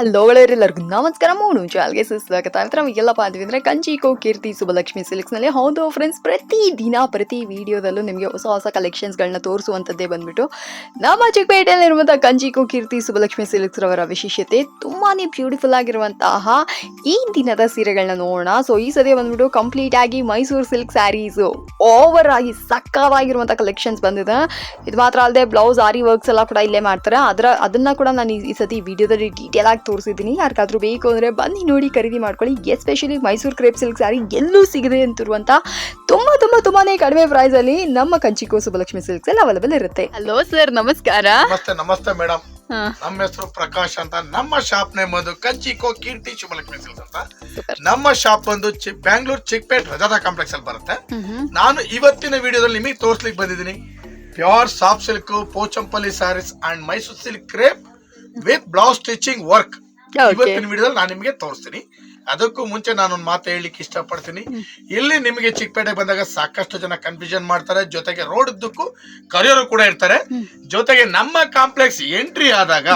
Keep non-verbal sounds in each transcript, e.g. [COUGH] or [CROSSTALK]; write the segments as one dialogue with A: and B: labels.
A: Hello ಎಲ್ಲರಿಗೂ ನಮಸ್ಕಾರ. ಮೂರು ಚಾಲ್ಗೆ ಸುಸ್ವಾಗತ. ಆಯ್ತು ನಮಗೆಲ್ಲಪ್ಪ ಪಾದ್ವಿ ಅಂದರೆ ಕಂಚಿಕೋ ಕೀರ್ತಿ, ಸುಬಲಕ್ಷ್ಮಿ ಸಿಲ್ಕ್ಸ್ನಲ್ಲಿ ಹೌದು ಫ್ರೆಂಡ್ಸ್ ಪ್ರತಿ ದಿನ, ಪ್ರತಿ ವಿಡಿಯೋದಲ್ಲೂ ನಿಮಗೆ ಹೊಸ ಹೊಸ ಕಲೆಕ್ಷನ್ಸ್ಗಳನ್ನ ತೋರಿಸುವಂಥದ್ದೇ ಬಂದ್ಬಿಟ್ಟು ನಮ್ಮ ಚಿಕ್ಕಪೇಟೆಯಲ್ಲಿರುವಂಥ ಕಂಚಿಕೋ ಕೀರ್ತಿ, ಸುಬಲಕ್ಷ್ಮಿ ಸಿಲ್ಕ್ಸ್ ರವರ ವಿಶೇಷತೆ ತುಂಬಾ ಬ್ಯೂಟಿಫುಲ್ ಆಗಿರುವಂತಹ ಈ ದಿನದ ಸೀರೆಗಳನ್ನ ನೋಡೋಣ. ಸೊ ಈ ಸತಿ ಬಂದ್ಬಿಟ್ಟು ಕಂಪ್ಲೀಟ್ ಆಗಿ ಮೈಸೂರು ಸಿಲ್ಕ್ ಸ್ಯಾರೀಸು ಓವರ್ ಆಗಿ ಸಕ್ಕವಾಗಿರುವಂಥ ಕಲೆಕ್ಷನ್ಸ್ ಬಂದಿದೆ. ಇದು ಮಾತ್ರ ಅಲ್ಲದೆ ಬ್ಲೌಸ್ ಆರಿ ವರ್ಕ್ಸ್ ಎಲ್ಲ ಕೂಡ ಇಲ್ಲೇ ಮಾಡ್ತಾರೆ. ಅದರ, ಅದನ್ನ ಕೂಡ ನಾನು ಈ ಸತಿ ವಿಡಿಯೋದಲ್ಲಿ ಡೀಟೇಲ್ ಆಗಿ ತೋರಿಸಿದ್ದೀನಿ. ಯಾರಿಗಾದ್ರೂ ಬೇಕು ಅಂದರೆ ಬನ್ನಿ ನೋಡಿ ಖರೀದಿ ಮಾಡ್ಕೊಳ್ಳಿ. Especially Mysore crepe silk sari ಎಲ್ಲೂ ಸಿಗದೆ ಅಂತಿರುವಂಥ ತುಂಬ ತುಂಬ ತುಂಬಾ ಕಡಿಮೆ ಪ್ರೈಸಲ್ಲಿ ನಮ್ಮ ಕಂಚಿಕೋ ಸುಬಲಕ್ಷ್ಮಿ ಸಿಲ್ಕ್ಸ್ ಅಲ್ಲಿ ಅವೈಲೇಬಲ್ ಇರುತ್ತೆ. ಹಲೋ ಸರ್ ನಮಸ್ಕಾರ.
B: ನಮಸ್ತೆ ನಮಸ್ತೆ ಮೇಡಮ್ ನಮ್ಮ ಹೆಸರು ಪ್ರಕಾಶ್ ಅಂತ. ನಮ್ಮ ಶಾಪ್ ನೇಮ್ ಬಂದು ಕಂಚಿಕೋ ಕೀರ್ತಿ ಶುಭಲಕ್ಷ್ಮಿ ಸಿಲ್ಕ್ಸ್ ಅಂತ. ನಮ್ಮ ಶಾಪ್ ಬಂದು ಚಿ ಬ್ಯಾಂಗ್ಳೂರ್ ಚಿಕ್ಪೇಟ್ ರಜಾದ ಕಾಂಪ್ಲೆಕ್ಸ್ ಅಲ್ಲಿ ಬರುತ್ತೆ. ನಾನು ಇವತ್ತಿನ ವಿಡಿಯೋದಲ್ಲಿ ನಿಮಗೆ ತೋರಿಸ್ಲಿಕ್ಕೆ ಬಂದಿದ್ದೀನಿ. Pure soft silk Pochampally sarees and Mysore silk crepe with blouse stitching work. ಇವತ್ತಿನ ವಿಡಿಯೋದಲ್ಲಿ ನಾನು ನಿಮಗೆ ತೋರಿಸ್ತೀನಿ. ಅದಕ್ಕೂ ಮುಂಚೆ ನಾನೊಂದು ಮಾತು ಹೇಳಲಿಕ್ಕೆ ಇಷ್ಟಪಡ್ತೀನಿ. ಇಲ್ಲಿ ನಿಮಗೆ ಚಿಕ್ಕಪೇಟೆ ಬಂದಾಗ ಸಾಕಷ್ಟು ಜನ ಕನ್ಫ್ಯೂಷನ್ ಮಾಡ್ತಾರೆ. ಜೊತೆಗೆ ರೋಡ್ ಉದ್ದಕ್ಕೂ ಕರೆಯೋರು ಕೂಡ ಇರ್ತಾರೆ. ಜೊತೆಗೆ ನಮ್ಮ ಕಾಂಪ್ಲೆಕ್ಸ್ ಎಂಟ್ರಿ ಆದಾಗ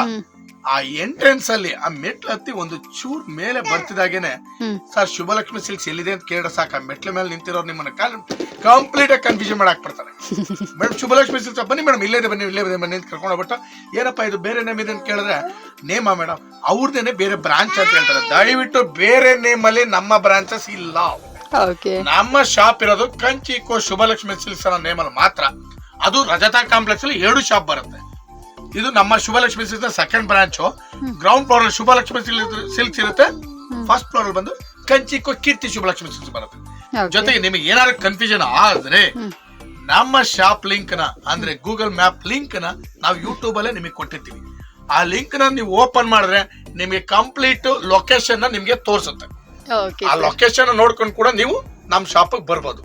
B: ಆ ಎಂಟ್ರೆನ್ಸ್ ಅಲ್ಲಿ ಆ ಮೆಟ್ಲು ಹತ್ತಿ ಒಂದು ಚೂರ್ ಮೇಲೆ ಬರ್ತಿದಾಗೇನೆ ಸರ್ ಶುಭಲಕ್ಷ್ಮಿ ಸಿಲ್ಕ್ಸ್ ಎಲ್ಲಿದೆ ಅಂತ ಕೇಳಿದ್ರೆ ಸಾಕು? ಮೆಟ್ಲ ಮೇಲೆ ನಿಂತಿರೋರು ನಿಮ್ಮನ್ನ ಕಂಪ್ಲೀಟ್ ಆಗಿ ಕನ್ಫ್ಯೂಷನ್ ಮಾಡಕ್ ಬಿಡ್ತಾರೆ ಮೇಡಮ್ ಶುಭಲಕ್ಷ್ಮಿ ಸಿಲ್ಕ್ಸ್ ಬನ್ನಿ ಮೇಡಮ್ ಇಲ್ಲೇ ಇದೆ ಬನ್ನಿ ಇಲ್ಲೇ ಇದೆ ಬನ್ನಿ ಅಂತ ಕರ್ಕೊಂಡು ಹೋಗ್ಬಿಟ್ಟು ಏನಪ್ಪ ಇದು ಬೇರೆ ನೇಮ್ ಇದೆ ಅಂತ ಕೇಳಿದ್ರೆ ನೇಮ ಮೇಡಮ್ ಅವ್ರದ್ದೇನೆ ಬೇರೆ ಬ್ರಾಂಚ್ ಅಂತ ಹೇಳ್ತಾರೆ. ದಯವಿಟ್ಟು ಬೇರೆ ನೇಮ್ ಅಲ್ಲಿ ನಮ್ಮ ಬ್ರಾಂಚಸ್ ಇಲ್ಲ. ನಮ್ಮ ಶಾಪ್ ಇರೋದು ಕಂಚಿಕೋ ಶುಭಲಕ್ಷ್ಮಿ ಸಿಲ್ಕ್ಸ್ ಅನ್ನೋ ಅಲ್ಲಿ ಮಾತ್ರ. ಅದು ರಜತಾ ಕಾಂಪ್ಲೆಕ್ಸ್ ಅಲ್ಲಿ ಎರಡು ಶಾಪ್ ಬರುತ್ತೆ. ಇದು ನಮ್ಮ Subhalakshmi silks second branch ground floor ಅಲ್ಲಿ ಶುಭಲಕ್ಷ್ಮಿ ಸಿಲ್ಕ್ಸ್ ಇರುತ್ತೆ ಫಸ್ಟ್ ಫ್ಲೋರ್ ಅಲ್ಲಿ ಬಂದು ಕಂಚಿಕೋ ಕೀರ್ತಿ ಶುಭಲಕ್ಷ್ಮಿ ಸಿಲ್ಕ್ಸ್ ಬರುತ್ತೆ. ಜೊತೆಗೆ ನಿಮಗೆ ಏನಾದ್ರು ಕನ್ಫ್ಯೂಷನ್ ಆದ್ರೆ ನಮ್ಮ ಶಾಪ್ ಲಿಂಕ್ನ ಅಂದ್ರೆ ಗೂಗಲ್ ಮ್ಯಾಪ್ ಲಿಂಕ್ನ ನಾವು ಯೂಟ್ಯೂಬ್ ಅಲ್ಲೇ ನಿಮಗೆ ಕೊಟ್ಟಿರ್ತೀವಿ. ಆ ಲಿಂಕ್ನ ನೀವು ಓಪನ್ ಮಾಡಿದ್ರೆ ನಿಮಗೆ ಕಂಪ್ಲೀಟ್ ಲೊಕೇಶನ್ ನಿಮಗೆ ತೋರಿಸುತ್ತೆ. ಆ ಲೊಕೇಶನ್ ನೋಡ್ಕೊಂಡು ಕೂಡ ನೀವು ನಮ್ಮ ಶಾಪ್ ಬರ್ಬೋದು.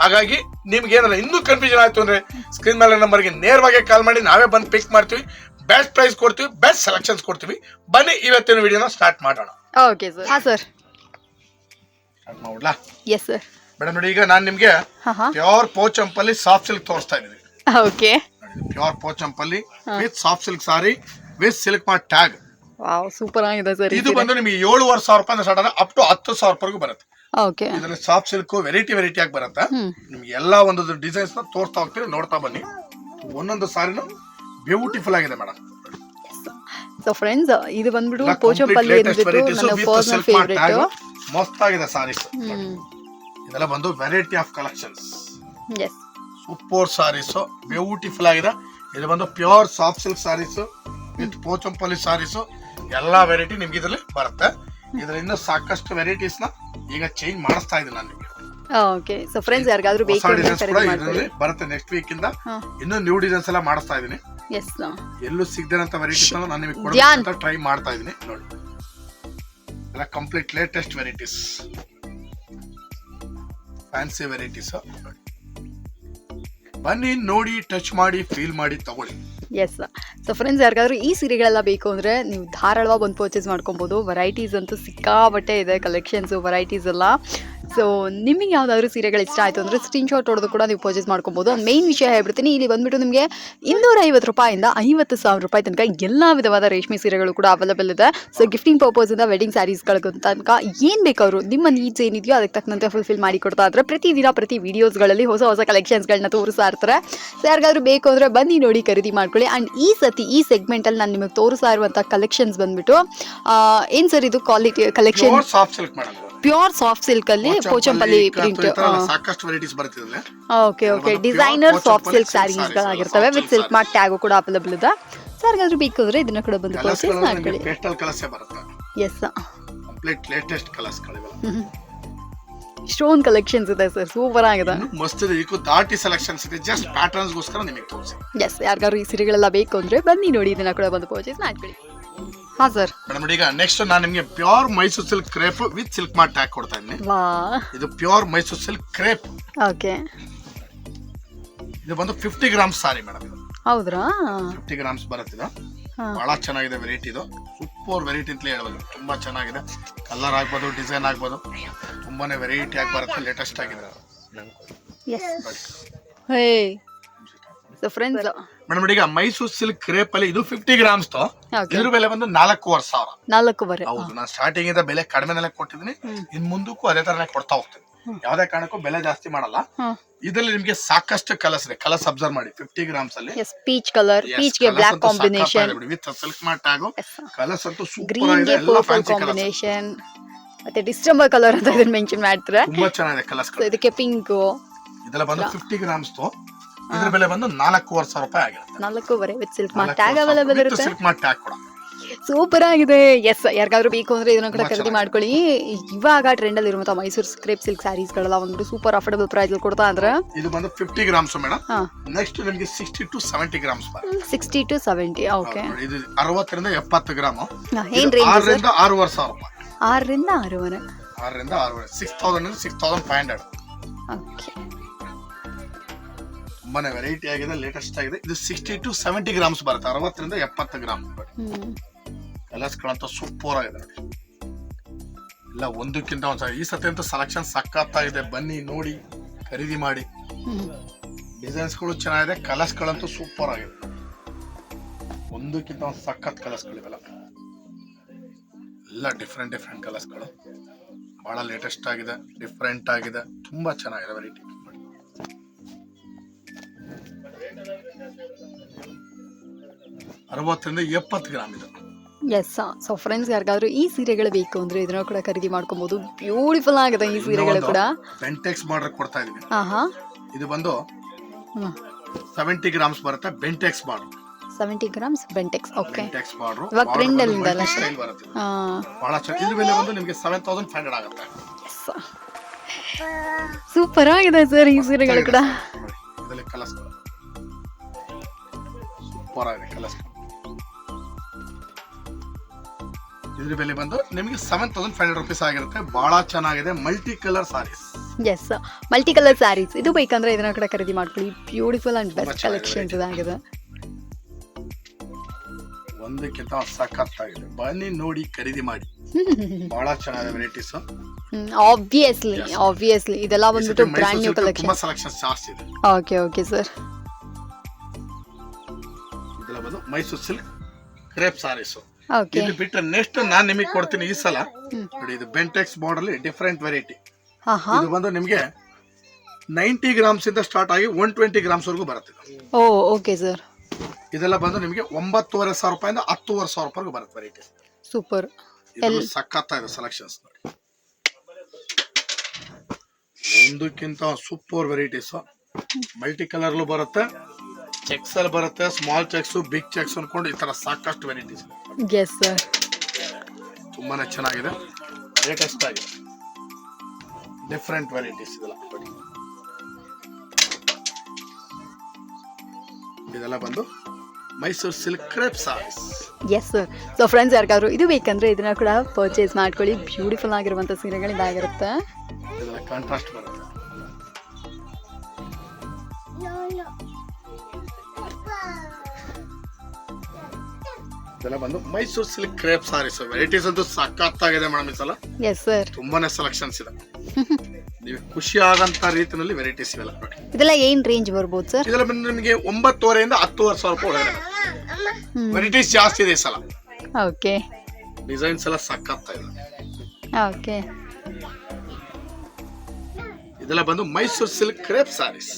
B: ಹಾಗಾಗಿ ನಿಮ್ಗೆ ಏನಲ್ಲ ಇನ್ನೂ ಕನ್ಫ್ಯೂಷನ್ ಆಯ್ತು ಅಂದ್ರೆ ಸ್ಕ್ರೀನ್ ಮೇಲೆ ನಂಬರ್ಗೆ ನೇರವಾಗಿ ಕಾಲ್ ಮಾಡಿ ನಾವೇ ಬಂದು ಪಿಕ್ ಮಾಡ್ತೀವಿ ಬೆಸ್ಟ್ ಪ್ರೈಸ್ ಕೊಡ್ತೀವಿ ಬೆಸ್ಟ್ ಸೆಲೆಕ್ಷನ್ಸ್ ಕೊಡ್ತೀವಿ. ಬನ್ನಿ ಇವತ್ತಿನ ವಿಡಿಯೋನ ಸ್ಟಾರ್ಟ್ ಮಾಡೋಣ.
A: ಓಕೆ ಸರ್ ಹಾ ಸರ್
B: ಸ್ಟಾರ್ಟ್ ಮಾಡ್ಲಾ
A: ಎಸ್ ಸರ್
B: ಮೇಡಮ್ ನೋಡಿ ಈಗ ನಾನು ನಿಮ್ಗೆ
A: ಹಾಂ ಹಾಂ.
B: ಪ್ಯೂರ್ ಪೋಚಂಪಲ್ಲಿ ಸಾಫ್ಟ್ ಸಿಲ್ಕ್ ತೋರಿಸ್ತಾ ಇದ್ದೀನಿ.
A: Okay
B: pure Pochampally with soft silk sari with silk mart tag
A: wow super ಆಗಿದೆ ಸರ್
B: ಇದು ಬಂದು ನಿಮಗೆ ಏಳುವರೆ ಸಾವಿರ ರೂಪಾಯಿ ಸ್ಟಾರ್ಟ್ ಅಪ್ ಟು ಹತ್ತು ಸಾವಿರ ರೂಪಾಯಿಗೂ ಬರುತ್ತೆ.
A: ಓಕೆ.
B: ಇದರಲ್ಲಿ ಸಾಫ್ಟ್ ಸಿಲ್ಕ್ ವೆರೈಟಿ ವೆರೈಟಿ ಆಗಿ ಬರುತ್ತೆ? ನಿಮ್ಗೆ ಎಲ್ಲಾ ಒಂದೊಂದು ಡಿಸೈನ್ಸ್ನ ತೋರ್ತಾ ಹೋಗ್ತೀರಿ ನೋಡ್ತಾ ಬನ್ನಿ. ಒಂದೊಂದು ಸಾರಿನೂ ಬ್ಯೂಟಿಫುಲ್ ಆಗಿದೆ ಮೇಡಮ್.
A: ಸೊ ಫ್ರೆಂಡ್ಸ್ ಇದು ಬಂದ್ಬಿಟ್ಟು ಪೋಚಂಪಲ್ಲಿ ಅಂದ್ಬಿಟ್ಟು ನನ್ನ ಪರ್ಸನಲ್ ಫೇವ್ರೆಟ್
B: ಮಸ್ತ್ ಆಗಿದೆ ಸಾರೀಸ್ ಇದೆಲ್ಲ ಬಂದು variety of collections
A: yes
B: super sarees beautiful ಆಗಿದೆ. ಇದು ಬಂದು pure soft silk sarees with Pochampally sarees ಎಲ್ಲಾ ವೆರೈಟಿ ನಿಮ್ಗೆ ಇದರಲ್ಲಿ ಬರುತ್ತೆ. ಇದರಿಂದ ಸಾಕಷ್ಟು ವೆರೈಟೀಸ್ನ ಈಗ ಚೇಂಜ್ ಮಾಡಿಸ್ತಾ ಇದ್ದೀನಿ ನಾನು ನಿಮಗೆ.
A: ಓಕೆ ಸೊ ಫ್ರೆಂಡ್ಸ್ ಯಾರಿಗಾದ್ರೂ ಬೇಕು
B: ಹೊಸ
A: ಅಂದ್ರೆ
B: ಡಿಸೈನ್ಸ್ ಕೂಡ ಇದರಲ್ಲಿ ಬರುತ್ತೆ ನೆಕ್ಸ್ಟ್ ವೀಕ್ ಇಂದ.
A: ಹಾ.
B: ಇನ್ನೂ ನ್ಯೂ ಡಿಸೈನ್ಸ್ ಎಲ್ಲ ಮಾಡಿಸ್ತಾ ಇದ್ದೀನಿ.
A: ಎಸ್
B: ಎಲ್ಲೂ ಸಿಗದಂತ ವೆರೈಟೀಸ್ ನಾನು ನಿಮಗೆ
A: ಧ್ಯಾನ್.
B: ಅಂತ ಟ್ರೈ ಮಾಡ್ತಾ ಇದ್ದೀನಿ. ನೋಡಿ. ಎಲ್ಲ complete latest varieties fancy varieties ಬನ್ನಿ ನೋಡಿ ಟಚ್ ಮಾಡಿ ಫೀಲ್ ಮಾಡಿ ತಗೊಳ್ಳಿ.
A: ಎಸ್ ಸೊ ಫ್ರೆಂಡ್ಸ್ ಯಾರಿಗಾದ್ರೂ ಈ ಸೀರೆಗಳೆಲ್ಲ ಬೇಕು ಅಂದರೆ ನೀವು ಧಾರಾಳವಾಗಿ ಬಂದು ಪರ್ಚೇಸ್ ಮಾಡ್ಕೊಬೋದು. ವೆರೈಟೀಸ್ ಅಂತೂ ಸಿಕ್ಕಾಬಟ್ಟೆ ಇದೆ ಕಲೆಕ್ಷನ್ಸು ವೆರೈಟೀಸ್ ಎಲ್ಲ. ಸೊ ನಿಮಗೆ ಯಾವುದಾದ್ರೂ ಸೀರೆಗಳು ಇಷ್ಟ ಆಯಿತು ಅಂದರೆ ಸ್ಕ್ರೀನ್ಶಾಟ್ ಹೊಡೆದು ಕೂಡ ನೀವು ಪರ್ಚೇಸ್ ಮಾಡ್ಕೊಬೋದು. ಒಂದು ಮೇನ್ ವಿಷಯ ಹೇಳ್ಬಿಡ್ತೀನಿ. ಇಲ್ಲಿ ಬಂದುಬಿಟ್ಟು ನಿಮಗೆ ಇನ್ನೂರ ಐವತ್ತು ರೂಪಾಯಿಂದ ಐವತ್ತು ಸಾವಿರ ರೂಪಾಯಿ ತನಕ ಎಲ್ಲ ವಿಧವಾದ ರೇಷ್ಮೆ ಸೀರೆಗಳು ಕೂಡ ಅವೈಲೇಬಲ್ ಇದೆ. ಸೊ ಗಿಫ್ಟಿಂಗ್ ಪರ್ಪಸಿಂದ ವೆಡ್ಡಿಂಗ್ ಸ್ಯಾರೀಸ್ಗಳ ತನಕ ಏನು ಬೇಕಾದ್ರು ನಿಮ್ಮ ನೀಡ್ಸ್ ಏನಿದೆಯೋ ಅದಕ್ಕೆ ತಕ್ಕಂತೆ ಫುಲ್ಫಿಲ್ ಮಾಡಿ ಕೊಡ್ತಾ ಇದ್ದಾರೆ ಪ್ರತಿದಿನ ಪ್ರತಿ ವೀಡಿಯೋಸ್ಗಳಲ್ಲಿ ಹೊಸ ಹೊಸ ಕಲೆಕ್ಷನ್ಸ್ಗಳನ್ನ ತೋರಿಸ್ತಾ ಇರ್ತಾರೆ. ಸೊ ಯಾರಿಗಾದ್ರೂ ಬೇಕು ಅಂದರೆ ಬನ್ನಿ ನೋಡಿ, ಖರೀದಿ ಮಾಡ್ಕೊಳ್ಳಿ ಆ್ಯಂಡ್ ಈ ಸತಿ ಈ ಸೆಗ್ಮೆಂಟಲ್ಲಿ ನಾನು ನಿಮಗೆ ತೋರಿಸ್ತಾ ಇರುವಂಥ ಕಲೆಕ್ಷನ್ಸ್ ಬಂದ್ಬಿಟ್ಟು ಏನು ಸರ್ ಇದು quality collection
B: pure soft silk
A: ಅಲ್ಲಿ ಪೋಚಂಪಲ್ಲಿ ಪ್ರಿಂಟ್
B: ಸಾಕಷ್ಟು varieties
A: okay okay designer soft silk sarees
B: ಆಗಿರ್ತವೆ
A: ವಿತ್ ಸಿಲ್ಕ್ ಮಾರ್ಕ್ ಟ್ಯಾಗ್ ಕೂಡ ಅವೈಲೇಬಲ್ ಇದೆ. ಸರ್ ಹಾಗಾದ್ರೆ ಬೇಕು ಇದನ್ನ ಕೂಡ ಬಂದು ಪರ್ಚೇಸ್ ಮಾಡ್ಕೊಳ್ಳಿ.
B: ಪೇಸ್ಟಲ್ ಕಲರ್ಸ್ ಬರುತ್ತೆ.
A: ಎಸ್
B: ಕಂಪ್ಲೀಟ್ ಲೇಟೆಸ್ಟ್ ಕಲರ್ಸ್ ಗಳಿವೆ
A: ಇಷ್ಟೊಂದು ಕಲೆಕ್ಷನ್ಸ್ ಇದೆ ಸರ್. ಸೂಪರ್ ಆಗಿದೆ.
B: ಮಸ್ತ್ ಇದೆ. ಇದಕ್ಕೂ ದಾಟಿ ಸೆಲೆಕ್ಷನ್ಸ್ ಇದೆ. ಜಸ್ಟ್ ಪ್ಯಾಟರ್ನ್ಸ್ ಗೋಸ್ಕರ ನಿಮಗೆ ತೋರಿಸಿ.
A: ಎಸ್ ಯಾರಿಗಾದ್ರು ಈ ಸೀರೆಗಳೆಲ್ಲ ಬೇಕು ಅಂದ್ರೆ ಬನ್ನಿ ನೋಡಿ ಇದನ್ನ ಕೂಡ ಬಂದು ಪರ್ಚೇಸ್ ಮಾಡ್ಕೊಳ್ಳಿ. ಹಾ ಸರ್
B: ಮೇಡಮ್ ಈಗ ನೆಕ್ಸ್ಟ್ ನಾನು ನಿಮಗೆ pure Mysore silk crepe with silk mart tag ಕೊಡ್ತಾ ಇದ್ದೀನಿ.
A: ವಾ.
B: ಇದು pure Mysore silk crepe
A: okay
B: ಇದು ಬಂದು ಫಿಫ್ಟಿ ಗ್ರಾಮ್ಸ್ ಸಾರಿ ಮೇಡಮ್ ಇದು
A: ಹೌದ್ರಾ?
B: ಫಿಫ್ಟಿ ಗ್ರಾಮ್ಸ್ ಬರುತ್ತಿದೆ.
A: ಹಾ.
B: ಬಹಳ ಚೆನ್ನಾಗಿದೆ ವೆರೈಟಿ ಇದು. ಸೂಪರ್ ವೆರೈಟಿ ಅಂತಲೇ ಹೇಳ್ಬೋದು. ತುಂಬಾ ಚೆನ್ನಾಗಿದೆ. ಕಲರ್ ಆಗ್ಬೋದು ಡಿಸೈನ್ ಆಗ್ಬೋದು. ತುಂಬಾನೇ ವೆರೈಟಿ ಆಗಿ ಬರುತ್ತೆ ಲೇಟೆಸ್ಟ್ ಆಗಿದೆ.
A: ಎಸ್ ಹೇ. ಸೊ ಫ್ರೆಂಡ್ಸ್
B: ಮೇಡಮ್ ಈಗ ಮೈಸೂರ್ ಸಿಲ್ಕ್ ಕ್ರೇಪ್ ಅಲ್ಲಿ ಇದು ಫಿಫ್ಟಿ ಗ್ರಾಮ್ಸ್ ಇದ್ರ ಬೆಲೆ ಬಂದು ನಾಲ್ಕೂವರೆ ಸಾವಿರ.
A: ನಾಲ್ಕೂವರೆ.
B: ಹೌದು ನಾನು ಸ್ಟಾರ್ಟಿಂಗ್ ಇಂದ ಬೆಲೆ ಕಡಿಮೆನೆಲ್ಲ ಕೊಟ್ಟಿದ್ದೀನಿ. ಇನ್ ಮುಂದಕ್ಕೂ ಅದೇ ತರನೇ ಕೊಡ್ತಾ ಹೋಗ್ತೀನಿ. ಯಾವ್ದೇ ಕಾರಣಕ್ಕೂ ಬೆಲೆ ಜಾಸ್ತಿ ಮಾಡಲ್ಲ. ಇದರಲ್ಲಿ ನಿಮ್ಗೆ ಸಾಕಷ್ಟು ಕಲರ್ಸ್ ಇದೆ. ಕಲರ್ಸ್ ಅಬ್ಸರ್ವ್ ಮಾಡಿ. ಫಿಫ್ಟಿ ಗ್ರಾಮ್ಸ್ ಅಲ್ಲಿ.
A: Peach colour ಪೀಚ್ಗೆ black combination
B: with silk mart ಆಗೋ. ಕಲರ್ಸ್ ಅಂತೂ ಸೂಪರ್ ಆಗಿದೆ. ಎಲ್ಲ ಫ್ಯಾನ್ಸಿ
A: ಕಾಂಬಿನೇಷನ್ ಮತ್ತೆ ಡಿಸೆಂಬರ್ ಕಲರ್ ಅಂತ ಇದನ್ನ ಮೆನ್ಷನ್ ಮಾಡ್ತಾರೆ?
B: ತುಂಬಾ ಚೆನ್ನಾಗಿದೆ ಕಲರ್ಸ್
A: ಇದಕ್ಕೆ ಪಿಂಕ್
B: ಇದೆಲ್ಲ ಬಂದು ಫಿಫ್ಟಿ ಗ್ರಾಮ್ಸ್ ಇದ್ರ ಬೆಲೆ ಬಂದು ನಾಲ್ಕೂವರೆ ಸಾವಿರ ರೂಪಾಯಿ ಆಗಿರುತ್ತೆ.
A: ನಾಲ್ಕೂವರೆ with silk mart tag available ಇರುತ್ತೆ?
B: ಸಿಲ್ಕ್ ಮಾರ್ಟ್ ಟ್ಯಾಗ್ ಕೂಡ
A: ಸೂಪರ್ ಆಗಿದೆ ಎಸ್ ಯಾರಿಗಾದ್ರೂ ಬೇಕು ಅಂದ್ರೆ ಇದನ್ನ ಕೂಡ
B: ತುಂಬಾ
A: ಖರೀದಿ
B: ಚೆನ್ನಾಗಿದೆ.
A: ಮಾಡ್ಕೊಳ್ಳಿ ಇವಾಗ ಟ್ರೆಂಡ್ ಅಲ್ಲಿ ಇರುವಂತಹ ಮೈಸೂರು ಸ್ಕ್ರೇಪ್ ಸಿಲ್ಕ್ ಸ್ಯಾರೀಸ್ ಗಳೆಲ್ಲ ಒಂದು ಸೂಪರ್ ಅಫೋರ್ಡಬಲ್ ಪ್ರೈಸ್ ಅಲ್ಲಿ ಕೊಡ್ತಾ ಅಂದ್ರೆ
B: ಇದು ಬಂದು ಫಿಫ್ಟಿ ಗ್ರಾಮ್ಸ್ ಮೇಡಮ್
A: ಹಾ
B: ನೆಕ್ಸ್ಟ್ ನಿಮ್ಗೆ sixty to seventy grams
A: sixty to seventy okay
B: ಇದು ಅರವತ್ತರಿಂದ ಎಪ್ಪತ್ತು ಗ್ರಾಮ್
A: ಏನ್ ರೇಂಜ್
B: ಆರರಿಂದ ಆರೂವರೆ ಸಾವಿರ ರೂಪಾಯಿ
A: ಆರರಿಂದ ಆರೂವರೆ
B: ಆರರಿಂದ ಆರೂವರೆ six thousand six thousand five hundred
A: okay
B: ತುಂಬಾನೇ ವೆರೈಟಿ ಆಗಿದೆ ಲೇಟೆಸ್ಟ್ ಆಗಿದೆ. ಇದು ಸಿಕ್ಸ್ಟಿ ಟು ಸೆವೆಂಟಿ ಗ್ರಾಮ್ಸ್ ಬರುತ್ತೆ, ಅರವತ್ತರಿಂದ ಎಪ್ಪತ್ತು ಗ್ರಾಮ್ ಗಳಂತ ಸೂಪರ್ ಆಗಿದೆ ಎಲ್ಲ ಒಂದಕ್ಕಿಂತ ಒಂದ್ಸಲ ಈ ಸತಿ ಅಂತ ಸೆಲೆಕ್ಷನ್ ಸಕ್ಕತ್ತಾಗಿದೆ ಬನ್ನಿ, ನೋಡಿ, ಖರೀದಿ ಮಾಡಿ. ಡಿಸೈನ್ಸ್ಗಳು ಚೆನ್ನಾಗಿದೆ ಕಲರ್ಸ್ಗಳಂತೂ ಸೂಪರ್ ಆಗಿದೆ. ಒಂದಕ್ಕಿಂತ ಒಂದು ಸಖತ್ ಕಲರ್ಸ್ಗಳಿವೆಲ್ಲ ಎಲ್ಲ ಡಿಫ್ರೆಂಟ್ ಡಿಫ್ರೆಂಟ್ ಕಲರ್ಸ್ಗಳು ಭಾಳ ಲೇಟೆಸ್ಟ್ ಆಗಿದೆ ಡಿಫ್ರೆಂಟ್ ಆಗಿದೆ. ತುಂಬಾ ಚೆನ್ನಾಗಿದೆ ವೆರೈಟಿ ಅರವತ್ತರಿಂದ ಎಪ್ಪತ್ತು ಗ್ರಾಮ್ ಇದೆ.
A: ಎಸ್ ಸೊ ಫ್ರೆಂಡ್ಸ್ ಯಾರಿಗಾದ್ರೂ ಈ ಸೀರೆಗಳು ಬೇಕು ಅಂದ್ರೆ ಇದನ್ನ ಕೂಡ ಖರೀದಿ ಮಾಡ್ಕೊಬಹುದು ಬ್ಯೂಟಿಫುಲ್ ಆಗಿದೆ ಈ ಸೀರೆಗಳು ಕೂಡ.
B: ಬೆಂಟೆಕ್ಸ್ ಬಾರ್ಡರ್ ಕೊಡ್ತಾ ಇದೀನಿ.
A: ಹಾ ಹಾ
B: ಇದು ಬಂದು ಸೆವೆಂಟಿ ಗ್ರಾಮ್ಸ್ ಬರುತ್ತೆ Bentex border
A: seventy grams Bentex okay
B: Bentex border
A: ಇವಾಗ ಟ್ರೆಂಡ್ ಅಲ್ಲಿ ಇದೆಲ್ಲ
B: ಸ್ಟೈಲ್ ಬರುತ್ತೆ ಬಹಳ ಚೆನ್ನಾಗಿ ಇದ್ರ ಮೇಲೆ ಬಂದು ನಿಮಗೆ ಸೆವೆನ್ ತೌಸಂಡ್ ಫೈವ್ ಹಂಡ್ರೆಡ್ ಆಗುತ್ತೆ.
A: ಸೂಪರ್ ಆಗಿದೆ ಸರ್ ಈ ಸೀರೆಗಳು ಕೂಡ.
B: ಇದರಲ್ಲಿ ಕಲರ್ಸ್ ಸೂಪರ್ ಆಗಿದೆ ಕಲರ್ಸ್. ಇದ್ರ ಬೆಲೆ ಬಂದು ನಿಮಗೆ seven thousand five hundred rupees ಆಗಿರುತ್ತೆ. ಬಹಳ ಚೆನ್ನಾಗಿದೆ. Multi colour saris
A: yes multi colour saris ಇದು ಬೇಕಂದ್ರೆ ಇದನ್ನ ಕೂಡ ಖರೀದಿ ಮಾಡ್ಕೊಳ್ಳಿ. ಬ್ಯೂಟಿಫುಲ್ ಅಂಡ್ ಬೆಸ್ಟ್ ಕಲೆಕ್ಷನ್ಸ್ ಇದಾಗಿದೆ.
B: ಒಂದಕ್ಕಿಂತ ಒಂದು ಸಖತ್ತಾಗಿದೆ ಬನ್ನಿ ನೋಡಿ ಖರೀದಿ ಮಾಡಿ. [LAUGHS] ಬಹಳ ಚೆನ್ನಾಗಿದೆ ವೆರೈಟೀಸ್
A: ಆಬ್ವಿಯಸ್ಲಿ ಆಬ್ವಿಯಸ್ಲಿ ಇದೆಲ್ಲ ಬಂದ್ಬಿಟ್ಟು ಬ್ರ್ಯಾಂಡ್ ನ್ಯೂ ಕಲೆಕ್ಷನ್
B: ತುಂಬಾ ಸೆಲೆಕ್ಷನ್ ಜಾಸ್ತಿ ಇದೆ.
A: ಓಕೆ ಓಕೆ ಸರ್
B: ಇದೆಲ್ಲ ಬಂದು ಮೈಸೂರು ಸಿಲ್ಕ್ ಕ್ರೇಪ್ ಸಾರೀಸ್ ಇದು ಬಿಟ್ಟರೆ ನೆಕ್ಸ್ಟ್ ನಾನು ನಿಮಗೆ ಕೊಡ್ತೀನಿ ಈ ಸಲ. ನೋಡಿ ಇದು ಬೆಂಟೆಕ್ಸ್ ಬಾರ್ಡರ್ ಡಿಫ್ರೆಂಟ್ ವೆರೈಟಿ ಇದು ಬಂದು ನಿಮಗೆ ನೈಂಟಿ ಗ್ರಾಮ್ಸ್ ಇಂದ ಸ್ಟಾರ್ಟ್ ಆಗಿ ಒನ್ ಟ್ವೆಂಟಿ ಗ್ರಾಮ್ಸ್ ವರೆಗೂ ಬರುತ್ತೆ
A: ಓ ಓಕೆ ಸರ್.
B: ಇದೆಲ್ಲ ಬಂದು ನಿಮಗೆ ಒಂಬತ್ತುವರೆ ಸಾವಿರ ರೂಪಾಯಿಂದ ಹತ್ತುವರೆ ಸಾವಿರ ರೂಪಾಯಿಗೂ ಬರುತ್ತೆ ವೆರೈಟಿ
A: ಸೂಪರ್
B: ಇದು ಸಖತ್ತ ಇದೆ ಸೆಲೆಕ್ಷನ್ಸ್ ನೋಡಿ. ಒಂದಕ್ಕಿಂತ ಸೂಪರ್ ವೆರೈಟೀಸ್ ಮಲ್ಟಿ ಕಲರ್ಲು ಬರುತ್ತೆ. ಚೆಕ್ಸ್ ಅಲ್ಲಿ ಬರುತ್ತೆ ಸ್ಮಾಲ್ ಚೆಕ್ಸ್ ಬಿಗ್ ಚೆಕ್ಸ್ ಅನ್ಕೊಂಡು ಈ ತರ ಸಾಕಷ್ಟು ವೆರೈಟೀಸ್
A: ಎಸ್ ಸರ್
B: ತುಂಬಾನೇ ಚೆನ್ನಾಗಿದೆ. ಲೇಟೆಸ್ಟ್ ಆಗಿದೆ ಡಿಫ್ರೆಂಟ್ ವೆರೈಟೀಸ್ ಇದೆಲ್ಲ ಇದೆಲ್ಲ ಬಂದು Mysore silk crepe saris
A: yes sir so friends ಯಾರಿಗಾದ್ರು ಇದು ಬೇಕಂದ್ರೆ ಇದನ್ನ ಕೂಡ ಪರ್ಚೇಸ್ ಮಾಡ್ಕೊಳ್ಳಿ. ಬ್ಯೂಟಿಫುಲ್ ಆಗಿರುವಂಥ ಸೀರೆಗಳು ಇದಾಗಿರುತ್ತೆ
B: ಇದೆಲ್ಲ ಕಾಂಟ್ರಾಸ್ಟ್ ಬರುತ್ತೆ. ಇದೆಲ್ಲ ಬಂದು Mysore silk crepe saris varieties ಅಂತೂ ಸಖತ್ತಾಗಿದೆ ಮೇಡಮ್ ಈ ಸಲ.
A: ಎಸ್ ಸರ್
B: ತುಂಬಾನೇ ಸೆಲೆಕ್ಷನ್ಸ್ ಇದೆ. ನೀವು ಖುಷಿ ಆಗಂತ ರೀತಿಯಲ್ಲಿ ವೆರೈಟೀಸ್ ಇವೆಲ್ಲ ನೋಡಿ.
A: ಇದೆಲ್ಲ ಏನ್ ರೇಂಜ್ ಬರ್ಬೋದು ಸರ್
B: ಇದೆಲ್ಲ ಬಂದು ನಿಮಗೆ ಒಂಬತ್ತುವರೆಯಿಂದ ಹತ್ತುವರೆ ಸಾವಿರ ರೂಪಾಯಿ ಒಳಗಡೆ ವೆರೈಟೀಸ್ ಜಾಸ್ತಿ ಇದೆ ಈ ಸಲ.
A: ಓಕೆ
B: ಡಿಸೈನ್ಸ್ ಎಲ್ಲ ಇದೆ
A: ಓಕೆ
B: ಇದೆಲ್ಲ ಬಂದು Mysore silk crepe saris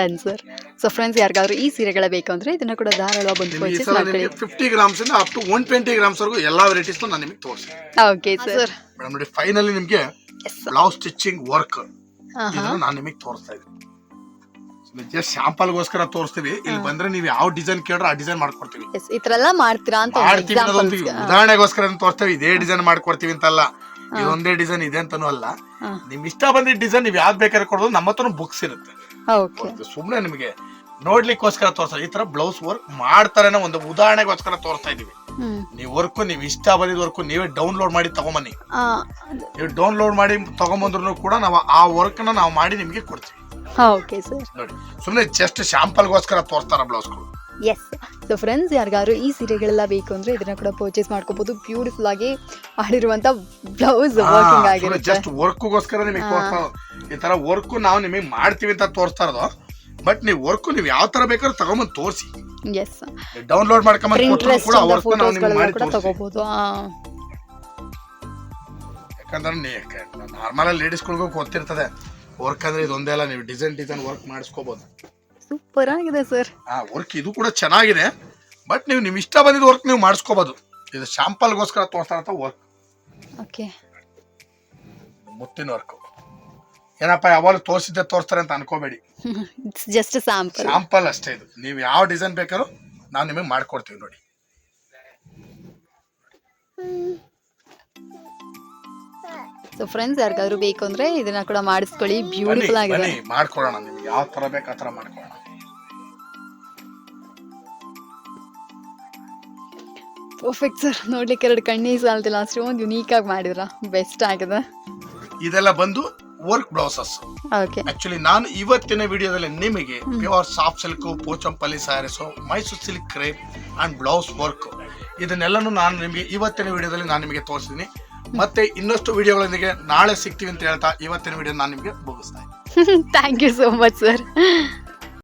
A: done sir so friends ಯಾರಿಗಾದ್ರೂ ಈ ಸೀರೆಗಳ ಬೇಕಂದ್ರೆ ಇದನ್ನ ಕೂಡ ಧಾರಾಳವಾಗಿ ಬಂದು ಪರ್ಚೇಸ್ ಮಾಡ್ಕೊಳ್ಳಿ.
B: ಫಿಫ್ಟಿ ಗ್ರಾಮ್ಸ್ ಇಂದ up to one twenty grams ವರೆಗೂ ಎಲ್ಲಾ ವೆರೈಟೀಸ್ ನಾನು ನಿಮಗೆ ತೋರಿಸ್ತೀನಿ.
A: ಓಕೆ ಸರ್
B: ಮೇಡಮ್ ನೋಡಿ ಫೈನಲಿ ನಿಮಗೆ ಬ್ಲೌಸ್ ಸ್ಟಿಚಿಂಗ್ ವರ್ಕ್ ಇದನ್ನ ನಾನು ನಿಮಗೆ ತೋರಿಸ್ತಾ ಇದ್ದೀನಿ. ಜಸ್ಟ್ ಶಾಂಪಲ್ಗೋಸ್ಕರ ತೋರಿಸ್ತೀವಿ. ಇಲ್ಲಿ ಬಂದ್ರೆ ನೀವು ಯಾವ ಡಿಸೈನ್ ಕೇಳ್ರೆ ಆ ಡಿಸೈನ್ ಮಾಡ್ಕೊಡ್ತೀವಿ.
A: ಎಸ್ ಈ ಥರ ಎಲ್ಲ ಮಾಡ್ತೀರಾ ಅಂತ ಒಂದು
B: ಮಾಡ್ತೀವಿ ಅನ್ನೋದೊಂದು ಉದಾಹರಣೆಗೋಸ್ಕರ ತೋರಿಸ್ತೇವೆ. ಇದೇ ಡಿಸೈನ್ ಮಾಡ್ಕೊಡ್ತೀವಿ ಅಂತಲ್ಲ. ಇದೊಂದೇ ಡಿಸೈನ್ ಇದೆ ಅಂತಾನೂ ಅಲ್ಲ. ನಿಮ್ ಇಷ್ಟ ಬಂದಿದ್ದ ಡಿಸೈನ್ ನೀವು ಯಾವ್ದು ಬೇಕಾದ್ರೆ ಕೊಡೋದು ನಮ್ಮ ಹತ್ರ ಬುಕ್ಸ್ ಇರುತ್ತೆ.
A: ಓಕೆ
B: ಸುಮ್ಮನೆ ನಿಮಗೆ ನೋಡ್ಲಿಕ್ಕೋಸ್ಕರ ತೋರಿಸ್ತಾರೆ ಈ ತರ ಬ್ಲೌಸ್ ವರ್ಕ್ ಮಾಡ್ತಾರೇನೋ ಒಂದು ಉದಾಹರಣೆಗೋಸ್ಕರ ತೋರಿಸ್ತಾ ಇದೀವಿ. ನೀವ್ ವರ್ಕ್ ನೀವ್ ಇಷ್ಟ ಬಂದಿದ್ ವರ್ಕ್ ನೀವೇ ಡೌನ್ಲೋಡ್ ಮಾಡಿ ತಗೊಂಬನ್ನಿ. ನೀವು ಡೌನ್ಲೋಡ್ ಮಾಡಿ ತಗೊಂಬಂದ್ರು ಕೂಡ ನಾವು ಆ ವರ್ಕ್ನ ನಾವು ಮಾಡಿ ನಿಮಗೆ ಕೊಡ್ತೀವಿ.
A: ಓಕೆ ಸರ್
B: ನೋಡಿ ಸುಮ್ಮನೆ ಜಸ್ಟ್ ಶಾಂಪಲ್ಗೋಸ್ಕರ ತೋರಿಸ್ತಾರ ಬ್ಲೌಸ್ಗಳು
A: ಎಸ್ ಸೊ ಫ್ರೆಂಡ್ಸ್ ಯಾರಿಗಾದ್ರು ಈ ಸೀರೆಗಳೆಲ್ಲ ಬೇಕು ಅಂದ್ರೆ ಇದನ್ನ ಕೂಡ ಪರ್ಚೇಸ್ ಮಾಡ್ಕೋಬಹುದು ಬ್ಯೂಟಿಫುಲ್ ಆಗಿ ಮಾಡಿರುವಂತ ಬ್ಲೌಸ್ ವರ್ಕಿಂಗ್ ಆಗಿರುತ್ತೆ.
B: ಜಸ್ಟ್ ವರ್ಕ್ಗೋಸ್ಕರ ನಿಮಗೆ ತೋರಿಸ್ತಾ ಈ ತರ ವರ್ಕ್ ನಾವು ನಿಮಗೆ ಮಾಡ್ತೀವಿ ಅಂತ ತೋರಿಸ್ತಾ ಇರೋದು. ಬಟ್ ನೀವು ವರ್ಕ್ ನೀವು ಯಾವ ತರ ಬೇಕಾದ್ರೂ ತಗೊಂಬಂದು ತೋರಿಸಿ.
A: ಎಸ್
B: ಡೌನ್ಲೋಡ್ ಮಾಡ್ಕೊಂಬಂದು
A: ತಗೋಬಹುದು
B: ಯಾಕಂದ್ರೆ ನಾರ್ಮಲ್ ಲೇಡೀಸ್ಗಳಿಗೂ ಗೊತ್ತಿರ್ತದೆ. ವರ್ಕ್ ಅಂದ್ರೆ ಇದೊಂದೇ ಅಲ್ಲ ನೀವು ಡಿಸೈನ್ ಡಿಸೈನ್ ವರ್ಕ್ ಮಾಡಿಸ್ಕೋಬಹುದು
A: ಸೂಪರ್ ಆಗಿದೆ ಸರ್
B: ಆ ವರ್ಕ್ ಇದು ಕೂಡ ಚೆನ್ನಾಗಿದೆ. ಬಟ್ ನೀವು ನಿಮ್ ಇಷ್ಟ ಬಂದಿದ್ದ ವರ್ಕ್ ನೀವು ಮಾಡಿಸ್ಕೋಬಹುದು ಇದು ಶಾಂಪಲ್ಗೋಸ್ಕರ ತೋರಿಸ್ತಾ ಇರೋ ವರ್ಕ್
A: ಓಕೆ
B: ಮುತ್ತಿನ ವರ್ಕ್ ಏನಪ್ಪ ಯಾವಾಗ ತೋರಿಸಿದ್ದೆ ತೋರಿಸ್ತಾರೆ ಅಂತ ಅನ್ಕೋಬೇಡಿ.
A: ಇಟ್ಸ್ ಜಸ್ಟ್ ಸ್ಯಾಂಪಲ್
B: ಸ್ಯಾಂಪಲ್ ಅಷ್ಟೇ ಇದು. ನೀವು ಯಾವ ಡಿಸೈನ್ ಬೇಕಾದ್ರೂ ನಾವು ನಿಮಗೆ ಮಾಡ್ಕೊಡ್ತೀವಿ ನೋಡಿ.
A: ಸೊ ಫ್ರೆಂಡ್ಸ್ ಯಾರಿಗಾದ್ರೂ ಬೇಕು ಅಂದ್ರೆ ಇದನ್ನ ಕೂಡ ಮಾಡಿಸ್ಕೊಳ್ಳಿ. ಬ್ಯೂಟಿಫುಲ್ ಆಗಿದೆ.
B: ಬನ್ನಿ ಮಾಡ್ಕೊಡೋಣ ನಿಮ್ಗೆ ಯಾವ ತರ ಬೇಕು ಆ ತರ ಮಾಡ್ಕೊಡೋಣ
A: ಪರ್ಫೆಕ್ಟ್ ಸರ್ ನೋಡ್ಲಿಕ್ಕೆ ಎರಡು ಕಣ್ಣೇ ಸಾಲ್ತಿಲ್ಲ ಒಂದು ಯುನೀಕ್ ಆಗಿ ಮಾಡಿದ್ರ? ಬೆಸ್ಟ್ ಆಗಿದೆ.
B: ಇದೆಲ್ಲ ಬಂದು ವರ್ಕ್ ಬ್ಲೌಸಸ್
A: ಓಕೆ
B: ಆಕ್ಚುಲಿ ನಾನು ಇವತ್ತಿನ ವಿಡಿಯೋದಲ್ಲಿ ನಿಮಗೆ pure soft silk Pochampally saris Mysore silk crepe and blouse work ಇದನ್ನೆಲ್ಲನೂ ನಾನು ನಿಮಗೆ ಇವತ್ತಿನ ವಿಡಿಯೋದಲ್ಲಿ ನಾನು ನಿಮಗೆ ತೋರಿಸಿದ್ದೀನಿ ಮತ್ತೆ ಇನ್ನಷ್ಟು ವಿಡಿಯೋಗಳೊಂದಿಗೆ ನಾಳೆ ಸಿಗ್ತೀವಿ ಅಂತ ಹೇಳ್ತಾ ಇವತ್ತಿನ ವಿಡಿಯೋ ನಾನು ನಿಮಗೆ ಮುಗಿಸ್ತಾ
A: thank you so much sir